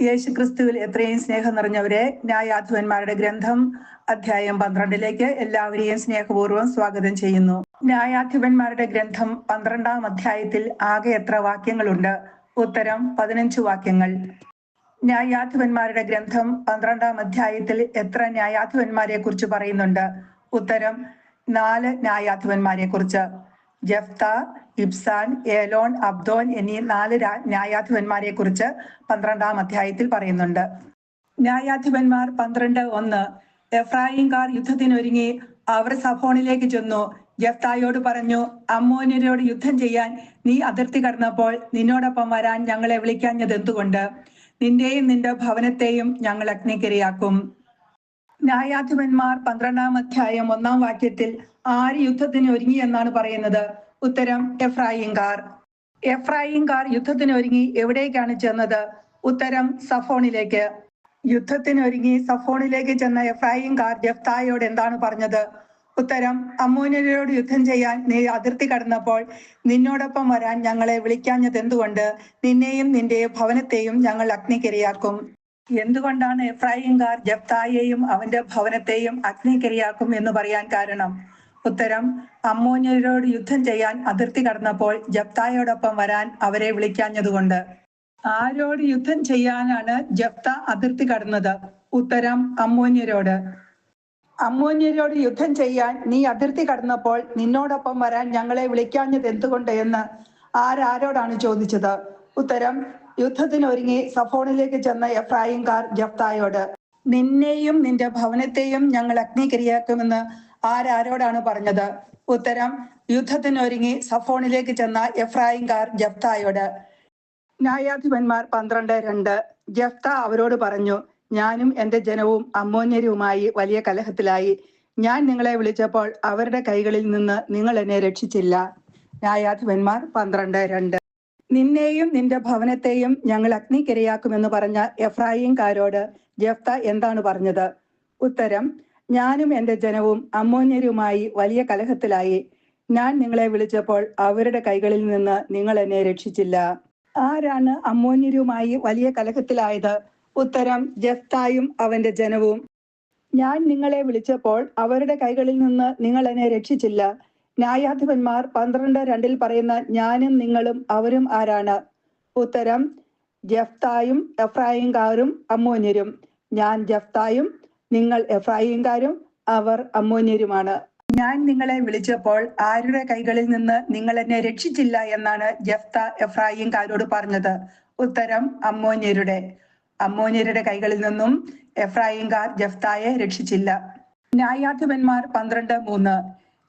യേശുക്രിസ്തുവിൽ എത്രയും സ്നേഹം നിറഞ്ഞവരെ ന്യായാധിപന്മാരുടെ ഗ്രന്ഥം അധ്യായം പന്ത്രണ്ടിലേക്ക് എല്ലാവരെയും സ്നേഹപൂർവം സ്വാഗതം ചെയ്യുന്നു. ന്യായാധിപന്മാരുടെ ഗ്രന്ഥം പന്ത്രണ്ടാം അധ്യായത്തിൽ ആകെ എത്ര വാക്യങ്ങളുണ്ട്? ഉത്തരം പതിനഞ്ച് വാക്യങ്ങൾ. ന്യായാധിപന്മാരുടെ ഗ്രന്ഥം പന്ത്രണ്ടാം അധ്യായത്തിൽ എത്ര ന്യായാധിപന്മാരെ കുറിച്ച് പറയുന്നുണ്ട്? ഉത്തരം നാല് ന്യായാധിപന്മാരെ കുറിച്ച് ജഫ്ത ഇബ്സാൻ ഏലോൺ അബ്ദോൻ എന്നീ നാല് ന്യായാധിപന്മാരെ കുറിച്ച് പന്ത്രണ്ടാം അധ്യായത്തിൽ പറയുന്നുണ്ട്. ന്യായാധിപന്മാർ പന്ത്രണ്ട് ഒന്ന് എഫ്രായിംകാർ യുദ്ധത്തിനൊരുങ്ങി അവർ സഫോണിലേക്ക് ചെന്നു. ജഫ്തായോട് പറഞ്ഞു അമ്മോനിയരോട് യുദ്ധം ചെയ്യാൻ നീ അതിർത്തി കടന്നപ്പോൾ നിന്നോടൊപ്പം വരാൻ ഞങ്ങളെ വിളിക്കാഞ്ഞത് എന്തുകൊണ്ട്? നിന്റെയും നിന്റെ ഭവനത്തെയും ഞങ്ങൾ അഗ്നിക്കിരയാക്കും. ന്യായാധിപന്മാർ പന്ത്രണ്ടാം അധ്യായം ഒന്നാം വാക്യത്തിൽ ആര് യുദ്ധത്തിന് ഒരുങ്ങി എന്നാണ് പറയുന്നത്? ഉത്തരം എഫ്രായിംകാർ. യുദ്ധത്തിന് ഒരുങ്ങി എവിടേക്കാണ് ചെന്നത്? ഉത്തരം സഫോണിലേക്ക്. യുദ്ധത്തിന് ഒരുങ്ങി സഫോണിലേക്ക് ചെന്ന എഫ്രായിംകാർ ജഫ്തായോട് എന്താണ് പറഞ്ഞത്? ഉത്തരം അമ്മോന്യരോട് യുദ്ധം ചെയ്യാൻ നീ അതിർത്തി കടന്നപ്പോൾ നിന്നോടൊപ്പം വരാൻ ഞങ്ങളെ വിളിക്കാഞ്ഞത് എന്തുകൊണ്ട്? നിന്നെയും നിന്റെ ഭവനത്തെയും ഞങ്ങൾ അഗ്നിക്കിരയാക്കും എന്തുകൊണ്ടാണ് എഫ്രായിംകാർ ജപ്തായെയും അവന്റെ ഭവനത്തെയും അഗ്നിക്കിരയാക്കും എന്ന് പറയാൻ കാരണം? ഉത്തരം അമ്മോന്യരോട് യുദ്ധം ചെയ്യാൻ അതിർത്തി കടന്നപ്പോൾ ജപ്തായോടൊപ്പം വരാൻ അവരെ വിളിക്കാഞ്ഞതുകൊണ്ട്. ആരോട് യുദ്ധം ചെയ്യാനാണ് ജപ്ത അതിർത്തി കടന്നത്? ഉത്തരം അമ്മോന്യരോട്. അമ്മോന്യരോട് യുദ്ധം ചെയ്യാൻ നീ അതിർത്തി കടന്നപ്പോൾ നിന്നോടൊപ്പം വരാൻ ഞങ്ങളെ വിളിക്കാഞ്ഞത് എന്തുകൊണ്ട് എന്ന് ആരാരോടാണ് ചോദിച്ചത്? ഉത്തരം യുദ്ധത്തിനൊരുങ്ങി സഫോണിലേക്ക് ചെന്ന എഫ്രായിംകാർ ജഫ്തായോട് നിന്നെയും നിന്റെ ഭവനത്തെയും ഞങ്ങൾ അഗ്നിക്കിരയാക്കുമെന്ന് ആരാരോടാണ് പറഞ്ഞത്? ഉത്തരം യുദ്ധത്തിനൊരുങ്ങി സഫോണിലേക്ക് ചെന്ന എഫ്രായിംകാർ ജഫ്തായോട്. ന്യായാധിപന്മാർ പന്ത്രണ്ട് രണ്ട്. ജഫ്ത അവരോട് പറഞ്ഞു ഞാനും എന്റെ ജനവും അമ്മോന്യരുമായി വലിയ കലഹത്തിലായി. ഞാൻ നിങ്ങളെ വിളിച്ചപ്പോൾ അവരുടെ കൈകളിൽ നിന്ന് നിങ്ങൾ എന്നെ രക്ഷിച്ചില്ല ന്യായാധിപന്മാർ പന്ത്രണ്ട് രണ്ട്. നിന്നെയും നിന്റെ ഭവനത്തെയും ഞങ്ങൾ അഗ്നിക്കിരയാക്കുമെന്ന് പറഞ്ഞ എഫ്രായിംകാരോട് ജഫ്ത എന്താണ് പറഞ്ഞത്? ഉത്തരം ഞാനും എന്റെ ജനവും അമ്മോന്യരുമായി വലിയ കലഹത്തിലായി. ഞാൻ നിങ്ങളെ വിളിച്ചപ്പോൾ അവരുടെ കൈകളിൽ നിന്ന് നിങ്ങൾ എന്നെ രക്ഷിച്ചില്ല. ആരാണ് അമ്മോന്യരുമായി വലിയ കലഹത്തിലായത്? ഉത്തരം ജഫ്തായും അവന്റെ ജനവും. ഞാൻ നിങ്ങളെ വിളിച്ചപ്പോൾ അവരുടെ കൈകളിൽ നിന്ന് നിങ്ങൾ എന്നെ രക്ഷിച്ചില്ല. ന്യായാധിപന്മാർ പന്ത്രണ്ട് രണ്ടിൽ പറയുന്ന ഞാനും നിങ്ങളും അവരും ആരാണ്? ഉത്തരം ജഫ്തായും എഫ്രായിംകാരും അമ്മോന്യരും. ഞാൻ ജഫ്തായും നിങ്ങൾ എഫ്രായിംകാരും അവർ അമ്മോന്യരുമാണ്. ഞാൻ നിങ്ങളെ വിളിച്ചപ്പോൾ ആരുടെ കൈകളിൽ നിന്ന് നിങ്ങൾ എന്നെ രക്ഷിച്ചില്ല എന്നാണ് ജഫ്ത എഫ്രായിംകാരോട് പറഞ്ഞത്. ഉത്തരം അമ്മോന്യരുടെ. അമ്മോന്യരുടെ കൈകളിൽ നിന്നും എഫ്രായിംകാർ ജഫ്തായെ രക്ഷിച്ചില്ല. ന്യായാധിപന്മാർ പന്ത്രണ്ട് മൂന്ന്.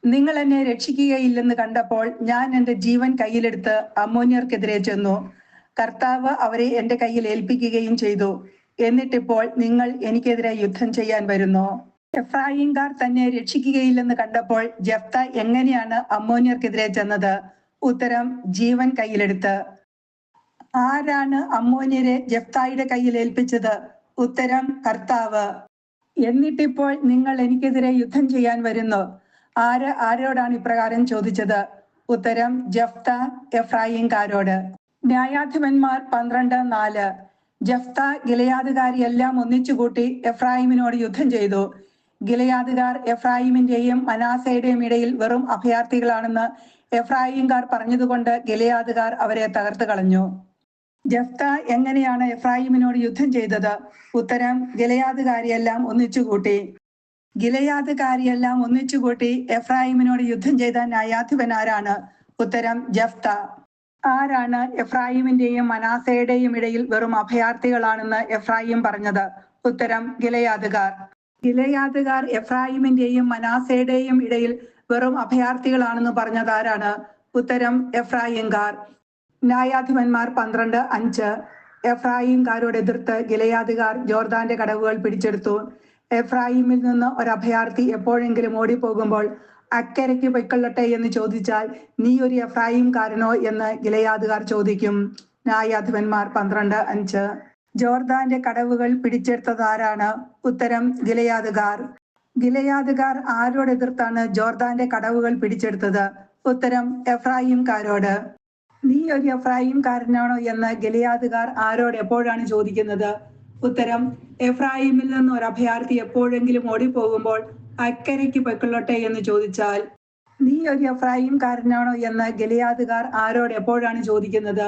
നിങ്ങൾ എന്നെ രക്ഷിക്കുകയില്ലെന്ന് കണ്ടപ്പോൾ ഞാൻ എന്റെ ജീവൻ കയ്യിലെടുത്ത് അമ്മോന്യർക്കെതിരെ ചെന്നു. കർത്താവ് അവരെ എന്റെ കയ്യിൽ ഏൽപ്പിക്കുകയും ചെയ്തു. എന്നിട്ടിപ്പോൾ നിങ്ങൾ എനിക്കെതിരെ യുദ്ധം ചെയ്യാൻ വരുന്നു. എഫ്രായിംകാർ തന്നെ രക്ഷിക്കുകയില്ലെന്ന് കണ്ടപ്പോൾ ജഫ്ത എങ്ങനെയാണ് അമ്മോനിയർക്കെതിരെ ചെന്നത്? ഉത്തരം ജീവൻ കയ്യിലെടുത്ത്. ആരാണ് അമ്മോനിയരെ ജഫ്തായുടെ കയ്യിൽ ഏൽപ്പിച്ചത്? ഉത്തരം കർത്താവ്. എന്നിട്ടിപ്പോൾ നിങ്ങൾ എനിക്കെതിരെ യുദ്ധം ചെയ്യാൻ വരുന്നു. ആര് ആരോടാണ് ഇപ്രകാരം ചോദിച്ചത്? ഉത്തരം ജഫ്ത എഫ്രായിംകാരോട് ന്യായാധിപന്മാർ പന്ത്രണ്ട് നാല്. ജഫ്ത ഗിലയാദുകാരിയെല്ലാം ഒന്നിച്ചുകൂട്ടി എഫ്രാഹിമിനോട് യുദ്ധം ചെയ്തു. ഗിലയാദുകാർ എഫ്രാഹിമിന്റെയും മനാസയുടെയും ഇടയിൽ വെറും അഭയാർത്ഥികളാണെന്ന് എഫ്രാഹിംകാർ പറഞ്ഞതുകൊണ്ട് ഗിലയാദുകാർ അവരെ തകർത്ത് കളഞ്ഞു. ജഫ്ത എങ്ങനെയാണ് എഫ്രാഹിമിനോട് യുദ്ധം ചെയ്തത്? ഉത്തരം ഗിലയാദുകാരിയെല്ലാം ഒന്നിച്ചുകൂട്ടി ഗിലയാദുകാരിയെല്ലാം ഒന്നിച്ചുകൂട്ടി എഫ്രാഹിമിനോട് യുദ്ധം ചെയ്ത ന്യായാധിപൻ ആരാണ്? ഉത്തരം ജഫ്ത. ആരാണ് എഫ്രായിമിന്റെയും മനാസയുടെയും ഇടയിൽ വെറും അഭയാർത്ഥികളാണെന്ന് എഫ്രായിം പറഞ്ഞത്? ഉത്തരം ഗിലയാദുകാർ ഗിലയാദുകാർ എഫ്രായിമിന്റെയും മനാസയുടെയും ഇടയിൽ വെറും അഭയാർത്ഥികളാണെന്ന് പറഞ്ഞത് ആരാണ്? ഉത്തരം എഫ്രായിംകാർ. ന്യായാധിപന്മാർ പന്ത്രണ്ട് അഞ്ച്. എഫ്രായിംകാരോട് എതിർത്ത് ഗിലയാദുകാർ ജോർദാന്റെ കടവുകൾ പിടിച്ചെടുത്തു. എഫ്രായിമിൽ നിന്ന് ഒരു അഭയാർത്ഥി എപ്പോഴെങ്കിലും ഓടിപ്പോകുമ്പോൾ അക്കരയ്ക്ക് പൊയ്ക്കൊള്ളട്ടെ എന്ന് ചോദിച്ചാൽ നീ ഒരു എഫ്രായിംകാരനോ എന്ന് ഗിലയാദുകാർ ചോദിക്കും. ന്യായാധിപന്മാർ പന്ത്രണ്ട് അഞ്ച്. ജോർദാന്റെ കടവുകൾ പിടിച്ചെടുത്തത് ആരാണ് ഉത്തരം ഗിലയാദുകാർ. ഗിലയാദുകാർ ആരോട് എതിർത്താണ് ജോർദാന്റെ കടവുകൾ പിടിച്ചെടുത്തത്? ഉത്തരം എഫ്രായിംകാരോട് നീ ഒരു എഫ്രായിംകാരനാണോ എന്ന് ഗലിയാദുകാർ ആരോട് എപ്പോഴാണ് ചോദിക്കുന്നത്? ഉത്തരം എഫ്രായിമിൽ നിന്ന് ഒരു അഭയാർത്ഥി എപ്പോഴെങ്കിലും ഓടിപ്പോകുമ്പോൾ അക്കരയ്ക്ക് പൊയ്ക്കൊള്ളട്ടെ എന്ന് ചോദിച്ചാൽ നീ ഒരു എഫ്രായിംകാരനാണോ എന്ന് ഗലിയാദുകാർ ആരോട് എപ്പോഴാണ് ചോദിക്കുന്നത്?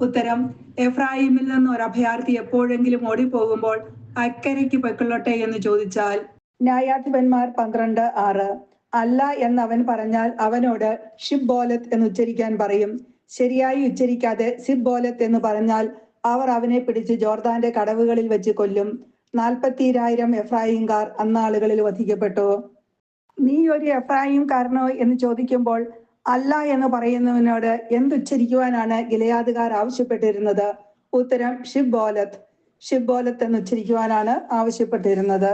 ഉത്തരം എഫ്രായിമിൽ നിന്ന് ഒരു അഭയാർത്ഥി എപ്പോഴെങ്കിലും ഓടിപ്പോകുമ്പോൾ അക്കരയ്ക്ക് പൊയ്ക്കൊള്ളട്ടെ എന്ന് ചോദിച്ചാൽ ന്യായാധിപന്മാർ പന്ത്രണ്ട് ആറ്. അല്ല എന്ന് അവൻ പറഞ്ഞാൽ അവനോട് ഷിബ് ബോലത്ത് എന്ന് ഉച്ചരിക്കാൻ പറയും. ശരിയായി ഉച്ചരിക്കാതെ സിബ് ബോലത്ത് എന്ന് പറഞ്ഞാൽ അവർ അവനെ പിടിച്ച് ജോർദാന്റെ കടവുകളിൽ വെച്ച് കൊല്ലും. നാൽപ്പത്തിരായിരം എഫ്രായിംകാർ അന്നാളുകളിൽ വധിക്കപ്പെട്ടു. നീ ഒരു എഫ്രായിംകാരനോ എന്ന് ചോദിക്കുമ്പോൾ അല്ല എന്ന് പറയുന്നവനോട് എന്തുച്ചരിക്കുവാനാണ് ഗിലയാദുകാർ ആവശ്യപ്പെട്ടിരുന്നത്? ഉത്തരം ഷിബോലത്ത് ഷിബോലത്ത് എന്ന് ഉച്ചരിക്കുവാനാണ് ആവശ്യപ്പെട്ടിരുന്നത്.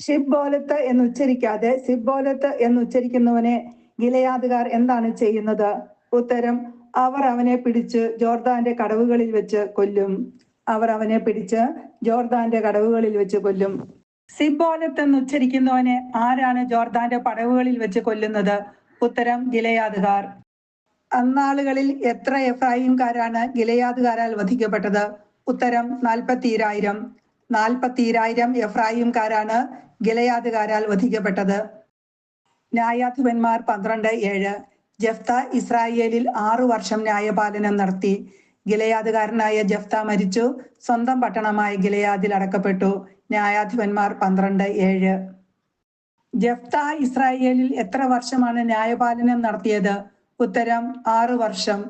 ഷിബോലത്ത് എന്ന് ഉച്ചരിക്കാതെ സിബോലത്ത് എന്ന് ഉച്ചരിക്കുന്നവനെ ഗിലയാദുകാർ എന്താണ് ചെയ്യുന്നത്? ഉത്തരം അവർ അവനെ പിടിച്ച് ജോർദാന്റെ കടവുകളിൽ വെച്ച് കൊല്ലും. അവർ അവനെ പിടിച്ച് ജോർദാന്റെ കടവുകളിൽ വെച്ച് കൊല്ലും. സിബോലത്ത് എന്ന് ഉച്ചരിക്കുന്നവനെ ആരാണ് ജോർദാന്റെ പടവുകളിൽ വെച്ച് കൊല്ലുന്നത്? ഉത്തരം ഗിലയാദുകാർ. അന്നാളുകളിൽ എത്ര എഫ്രായിംകാരാണ് ഗിലയാദുകാരാൽ വധിക്കപ്പെട്ടത്? ഉത്തരം നാൽപ്പത്തിരായിരം. നാൽപ്പത്തിരായിരം എഫ്രായിംകാരാണ് ഗിലയാദുകാരാൽ വധിക്കപ്പെട്ടത്. ന്യായാധിപന്മാർ പന്ത്രണ്ട് ഏഴ്. ജഫ്ത ഇസ്രായേലിൽ ആറു വർഷം ന്യായപാലനം നടത്തി. ഗിലയാദുകാരനായ ജഫ്ത മരിച്ചു. സ്വന്തം പട്ടണമായ ഗിലയാദിൽ അടക്കപ്പെട്ടു. ന്യായാധിപന്മാർ പന്ത്രണ്ട് ഏഴ്. ജഫ്ത ഇസ്രായേലിൽ എത്ര വർഷമാണ് ന്യായപാലനം നടത്തിയത്? ഉത്തരം ആറു വർഷം.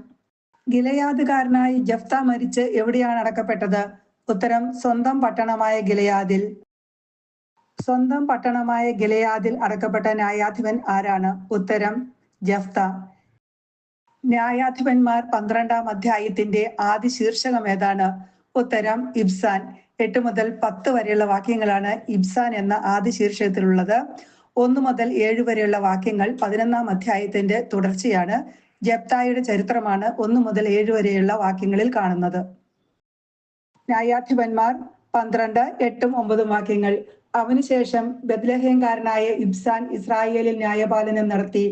ഗിലയാദുകാരനായ ജഫ്ത മരിച്ച് എവിടെയാണ് അടക്കപ്പെട്ടത്? ഉത്തരം സ്വന്തം പട്ടണമായ ഗിലയാദിൽ. സ്വന്തം പട്ടണമായ ഗിലയാദിൽ അടക്കപ്പെട്ട ന്യായാധിപൻ ആരാണ്? ഉത്തരം ജഫ്ത. ന്യായാധിപന്മാർ പന്ത്രണ്ടാം അധ്യായത്തിന്റെ ആദ്യ ശീർഷകം ഏതാണ്? ഉത്തരം ഇബ്സാൻ. എട്ട് മുതൽ പത്ത് വരെയുള്ള വാക്യങ്ങളാണ് ഇബ്സാൻ എന്ന ആദ്യ ശീർഷകത്തിലുള്ളത്. ഒന്ന് മുതൽ ഏഴ് വരെയുള്ള വാക്യങ്ങൾ പതിനൊന്നാം അധ്യായത്തിന്റെ തുടർച്ചയാണ്. ജപ്തായുടെ ചരിത്രമാണ് ഒന്ന് മുതൽ ഏഴ് വരെയുള്ള വാക്യങ്ങളിൽ കാണുന്നത്. ന്യായാധിപന്മാർ പന്ത്രണ്ട് എട്ടും ഒമ്പതും വാക്യങ്ങൾ. അവനുശേഷം ബദ്ലഹേംകാരനായ ഇബ്സാൻ ഇസ്രായേലിൽ ന്യായപാലനം നടത്തി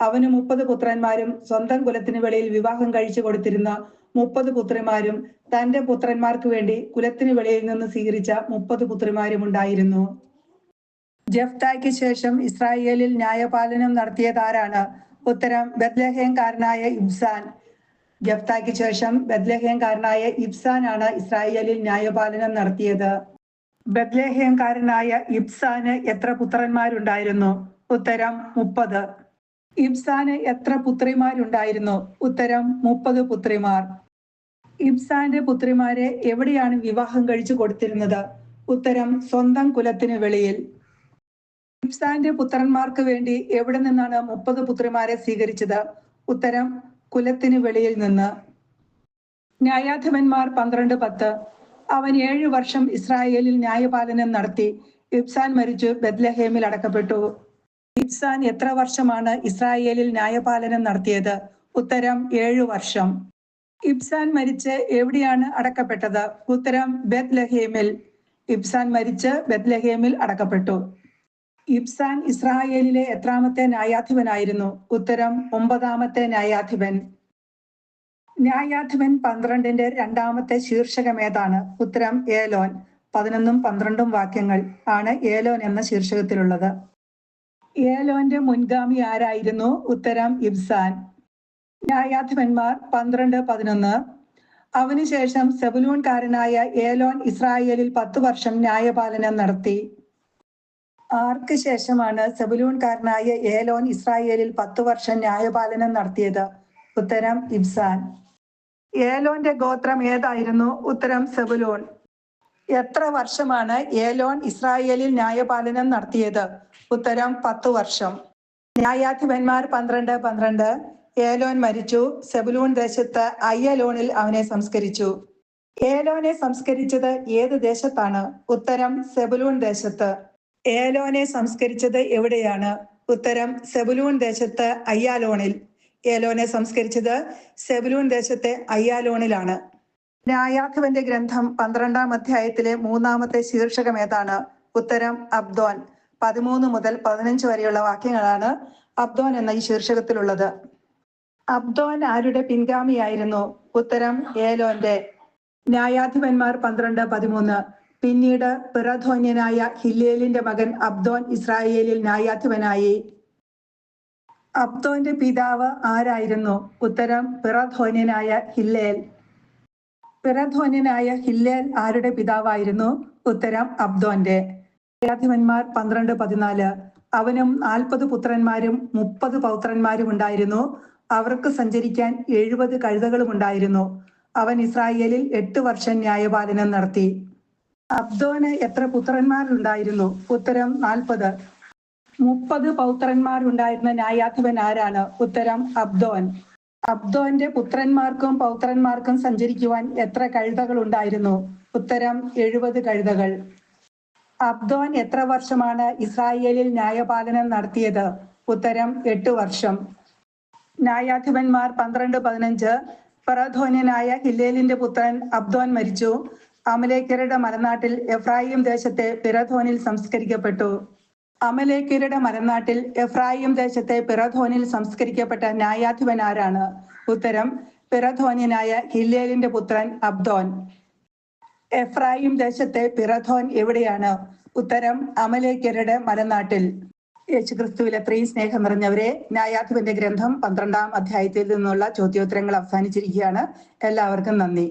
അവന് മുപ്പത് പുത്രന്മാരും സ്വന്തം കുലത്തിന് വെളിയിൽ വിവാഹം കഴിച്ചു കൊടുത്തിരുന്ന മുപ്പത് പുത്രിമാരും തന്റെ പുത്രന്മാർക്ക് വേണ്ടി കുലത്തിന് വെളിയിൽ നിന്ന് സ്വീകരിച്ച മുപ്പത് പുത്രിമാരും ഉണ്ടായിരുന്നു. ജഫ്തായ്ക്ക് ശേഷം ഇസ്രായേലിൽ ന്യായപാലനം നടത്തിയതാരാണ്? ഉത്തരം ബദ്ലഹേംകാരനായ ഇബ്സാൻ. ജഫ്തായ്ക്ക് ശേഷം ബദ്ലഹേംകാരനായ ഇബ്സാൻ ആണ് ഇസ്രായേലിൽ ന്യായപാലനം നടത്തിയത്. ബദ്ലഹേംകാരനായ ഇബ്സാന് എത്ര പുത്രന്മാരുണ്ടായിരുന്നു? ഉത്തരം മുപ്പത്. ഇബ്സാന് എത്ര പുത്രിമാരുണ്ടായിരുന്നു? ഉത്തരം മുപ്പത് പുത്രിമാർ. ഇബ്സാന്റെ പുത്രിമാരെ എവിടെയാണ് വിവാഹം കഴിച്ചു കൊടുത്തിരുന്നത്? ഉത്തരം സ്വന്തം കുലത്തിന് വെളിയിൽ. ഇബ്സാന്റെ പുത്രന്മാർക്ക് വേണ്ടി എവിടെ നിന്നാണ് മുപ്പത് പുത്രിമാരെ സ്വീകരിച്ചത്? ഉത്തരം കുലത്തിന് വെളിയിൽ നിന്ന്. ന്യായാധിപന്മാർ പന്ത്രണ്ട് പത്ത്. അവൻ ഏഴു വർഷം ഇസ്രായേലിൽ ന്യായപാലനം നടത്തി. ഇബ്സാൻ മരിച്ചു ബദ്ലഹേമിൽ അടക്കപ്പെട്ടു. ഇബ്സാൻ എത്ര വർഷമാണ് ഇസ്രായേലിൽ ന്യായപാലനം നടത്തിയത്? ഉത്തരം ഏഴു വർഷം. ഇബ്സാൻ മരിച്ച് എവിടെയാണ് അടക്കപ്പെട്ടത്? ഉത്തരം ബെത്ലഹേമിൽ ഇബ്സാൻ മരിച്ച് ബെത്ലഹേമിൽ അടക്കപ്പെട്ടു. ഇബ്സാൻ ഇസ്രായേലിലെ എത്രാമത്തെ ന്യായാധിപനായിരുന്നു? ഉത്തരം ഒമ്പതാമത്തെ ന്യായാധിപൻ. ന്യായാധിപൻ പന്ത്രണ്ടിന്റെ രണ്ടാമത്തെ ശീർഷകം ഏതാണ്? ഉത്തരം ഏലോൻ. പതിനൊന്നും പന്ത്രണ്ടും വാക്യങ്ങൾ ആണ് ഏലോൻ എന്ന ശീർഷകത്തിലുള്ളത്. ഏലോന്റെ മുൻഗാമി ആരായിരുന്നു? ഉത്തരം ഇബ്സാൻ. ന്യായാധിപന്മാർ പന്ത്രണ്ട് പതിനൊന്ന്. അവനുശേഷം സെബുലൂൺകാരനായ ഏലോൻ ഇസ്രായേലിൽ പത്തു വർഷം ന്യായപാലനം നടത്തി. ആർക്ക് ശേഷമാണ് സെബുലൂൺകാരനായ ഏലോൻ ഇസ്രായേലിൽ പത്തു വർഷം ന്യായപാലനം നടത്തിയത്? ഉത്തരം ഇബ്സാൻ. ഏലോന്റെ ഗോത്രം ഏതായിരുന്നു? ഉത്തരം സെബുലൂൺ. എത്ര വർഷമാണ് ഏലോൻ ഇസ്രായേലിൽ ന്യായപാലനം നടത്തിയത്? ഉത്തരം പത്തു വർഷം. ന്യായാധിപന്മാർ പന്ത്രണ്ട് പന്ത്രണ്ട്. ഏലോൻ മരിച്ചു. സെബുലൂൺ ദേശത്ത് അയ്യലോണിൽ അവനെ സംസ്കരിച്ചു. ഏലോനെ സംസ്കരിച്ചത് ഏത് ദേശത്താണ്? ഉത്തരം സെബുലൂൺ ദേശത്ത്. ഏലോനെ സംസ്കരിച്ചത് എവിടെയാണ്? ഉത്തരം സെബുലൂൺ ദേശത്ത് അയ്യാലോണിൽ. ഏലോനെ സംസ്കരിച്ചത് സെബുലൂൺ ദേശത്തെ അയ്യാലോണിലാണ്. ന്യായാധിപന്റെ ഗ്രന്ഥം പന്ത്രണ്ടാം അധ്യായത്തിലെ മൂന്നാമത്തെ ശീർഷകം ഏതാണ്? ഉത്തരം അബ്ദോൻ. പതിമൂന്ന് മുതൽ പതിനഞ്ച് വരെയുള്ള വാക്യങ്ങളാണ് അബ്ദോൻ എന്ന ഈ ശീർഷകത്തിലുള്ളത്. അബ്ദോൻ ആരുടെ പിൻഗാമിയായിരുന്നു? ഉത്തരം ഏലോന്റെ. ന്യായാധിപന്മാർ പന്ത്രണ്ട് പതിമൂന്ന്. പിന്നീട് പിറധോന്യനായ ഹില്ലേലിന്റെ മകൻ അബ്ദോൻ ഇസ്രായേലിൽ ന്യായാധിപനായി. അബ്ദോന്റെ പിതാവ് ആരായിരുന്നു? ഉത്തരം പിറധോന്യനായ ഹില്ലേൽ. പിറധോന്യനായ ഹില്ലേൽ ആരുടെ പിതാവായിരുന്നു? ഉത്തരം അബ്ദോന്റെ. ന്യായാധിപന്മാർ പന്ത്രണ്ട് പതിനാല്. അവനും നാൽപ്പത് പുത്രന്മാരും മുപ്പത് പൗത്രന്മാരും ഉണ്ടായിരുന്നു. അവർക്ക് സഞ്ചരിക്കാൻ എഴുപത് കഴുതകളും ഉണ്ടായിരുന്നു. അവൻ ഇസ്രായേലിൽ എട്ട് വർഷം ന്യായപാലനം നടത്തി. അബ്ദോന് എത്ര പുത്രന്മാരുണ്ടായിരുന്നു ഉത്തരം നാൽപ്പത്. മുപ്പത് പൗത്രന്മാരുണ്ടായിരുന്ന ന്യായാധിപൻ ആരാണ്? ഉത്തരം അബ്ദോൻ. അബ്ദോന്റെ പുത്രന്മാർക്കും പൗത്രന്മാർക്കും സഞ്ചരിക്കുവാൻ എത്ര കഴുതകൾ ഉണ്ടായിരുന്നു? ഉത്തരം എഴുപത് കഴുതകൾ. അബ്ദോൻ എത്ര വർഷമാണ് ഇസ്രായേലിൽ ന്യായപാലനം നടത്തിയത്? ഉത്തരം എട്ട് വർഷം. ന്യായാധിപന്മാർ പന്ത്രണ്ട് പതിനഞ്ച്. പറധോന്യനായ ഹില്ലേലിന്റെ പുത്രൻ അബ്ദോൻ മരിച്ചു. അമലേക്കരുടെ മലനാട്ടിൽ എഫ്രായിം ദേശത്തെ പിറധോനിൽ സംസ്കരിക്കപ്പെട്ടു. അമലേക്കരുടെ മലനാട്ടിൽ എഫ്രായിം ദേശത്തെ പിറധോനിൽ സംസ്കരിക്കപ്പെട്ട ന്യായാധിപൻ ആരാണ്? ഉത്തരം പിറധോന്യനായ ഹില്ലേലിന്റെ പുത്രൻ അബ്ദോൻ. എഫ്രായിം ദേശത്തെ പിറഥോൻ എവിടെയാണ്? ഉത്തരം അമലേക്കരുടെ മലനാട്ടിൽ. യേശുക്രിസ്തുവിലെ പ്രിയ സ്നേഹം നിറഞ്ഞവരെ ന്യായാധിപന്റെ ഗ്രന്ഥം പന്ത്രണ്ടാം അധ്യായത്തിൽ നിന്നുള്ള ചോദ്യോത്തരങ്ങൾ അവസാനിച്ചിരിക്കുകയാണ്. എല്ലാവർക്കും നന്ദി.